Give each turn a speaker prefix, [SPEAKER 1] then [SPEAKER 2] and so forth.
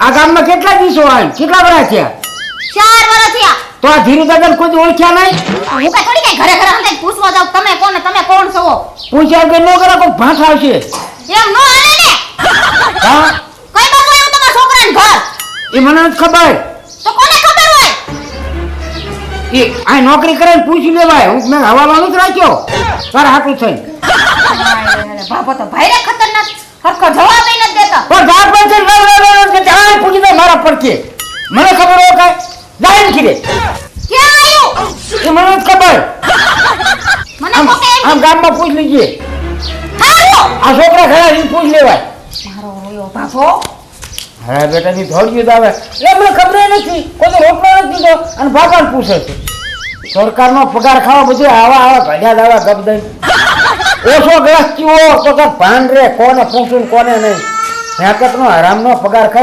[SPEAKER 1] આ ગામમાં કેટલા દિવસો આવે કેટલા વર્ષ થયા
[SPEAKER 2] ચાર વર્ષ થયા.
[SPEAKER 1] તો આ ધીરુ દાદા કોઈ ઓળખ્યા નહીં?
[SPEAKER 2] હું કઈ થોડી કઈ ઘરે ઘરે અંદર પૂછવા જાવ તમે કોણ ને? તમે કોણ છો?
[SPEAKER 1] પૂછ્યા કે નો કરે કોઈ ભાંસ આવશે.
[SPEAKER 2] એમ નો હાલે ને?
[SPEAKER 1] હા?
[SPEAKER 2] કઈ બાબુ આવ્યું તમારા છોકરાને ઘર?
[SPEAKER 1] એ મને નથી ખબર.
[SPEAKER 2] તો કોને ખબર હોય?
[SPEAKER 1] એ આ નોકરી કરે પૂછી લેવાય. હું મેં હવાલો નથી રાખ્યો. તારે હાટું થઈને.
[SPEAKER 2] બાબો તો ભાઈ ખતરનાક. હરખો જવાબ
[SPEAKER 1] પડખે મને ખબર હોય કાંઈ? લાઈન કીધે.
[SPEAKER 2] ક્યાં આવ્યું
[SPEAKER 1] એ મને ખબર.
[SPEAKER 2] મને
[SPEAKER 1] આમ
[SPEAKER 2] કોકે એમ
[SPEAKER 1] આમ ગામમાં પૂછ લીજે.
[SPEAKER 2] હારું!
[SPEAKER 1] આ છોકરા ખરા એને પૂછ લેવાય.
[SPEAKER 2] મારો રોયો બાપો.
[SPEAKER 1] હા બેટા ની થોડી આવે. એ મને ખબર નથી. કોઈ તો રોટલો નથી દીધો. અને બાપાને પૂછે છે. સરકારનો પગાર ખાવા બધું આવા આવા ભડ્યા દાવા ગપ ઓછો ગ્લાસ ચીવો તો કે ભાન રે. કોને પૂછું ને કોને નહીં. હેકતનો હરામનો પગાર ખાય.